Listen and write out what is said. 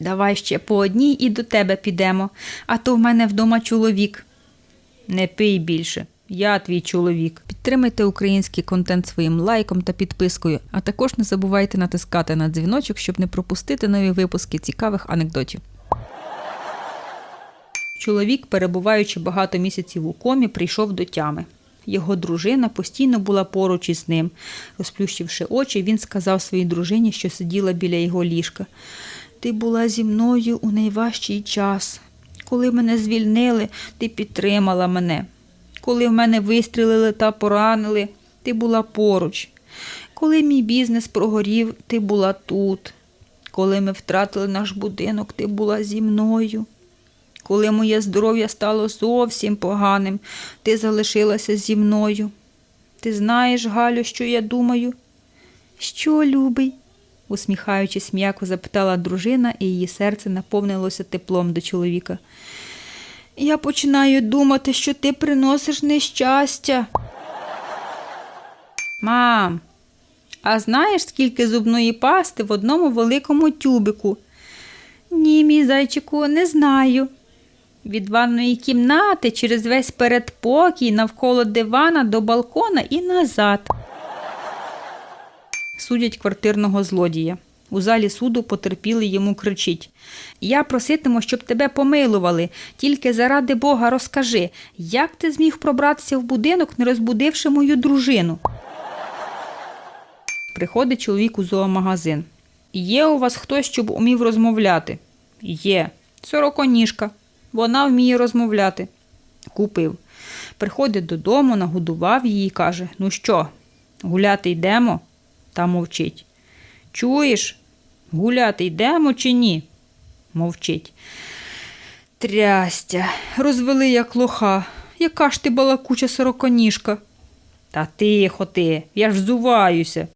Давай ще по одній і до тебе підемо, а то в мене вдома чоловік. Не пий більше. Я твій чоловік. Підтримайте український контент своїм лайком та підпискою, а також не забувайте натискати на дзвіночок, щоб не пропустити нові випуски цікавих анекдотів. Чоловік, перебуваючи багато місяців у комі, прийшов до тями. Його дружина постійно була поруч із ним. Розплющивши очі, він сказав своїй дружині, що сиділа біля його ліжка. Ти була зі мною у найважчий час. Коли мене звільнили, ти підтримала мене. Коли в мене вистрілили та поранили, ти була поруч. Коли мій бізнес прогорів, ти була тут. Коли ми втратили наш будинок, ти була зі мною. Коли моє здоров'я стало зовсім поганим, ти залишилася зі мною. Ти знаєш, Галю, що я думаю? Що, любий? Усміхаючись, м'яко запитала дружина, і її серце наповнилося теплом до чоловіка. Я починаю думати, що ти приносиш нещастя. Мам, а знаєш, скільки зубної пасти в одному великому тюбику? Ні, мій зайчику, не знаю. Від ванної кімнати через весь передпокій навколо дивана до балкона і назад. Судять квартирного злодія. У залі суду потерпілий йому кричить Я проситиму, щоб тебе помилували. Тільки заради Бога розкажи, як ти зміг пробратися в будинок, не розбудивши мою дружину. Приходить чоловік у зоомагазин. Є у вас хтось, щоб умів розмовляти? Є. Сороконіжка. Вона вміє розмовляти. Купив. Приходить додому, нагодував її і каже: Ну що, гуляти йдемо? Та мовчить. Чуєш, гуляти йдемо чи ні? Мовчить. Трястя, розвели як лоха. Яка ж ти балакуча сороконіжка? Та тихо ти, я ж взуваюся.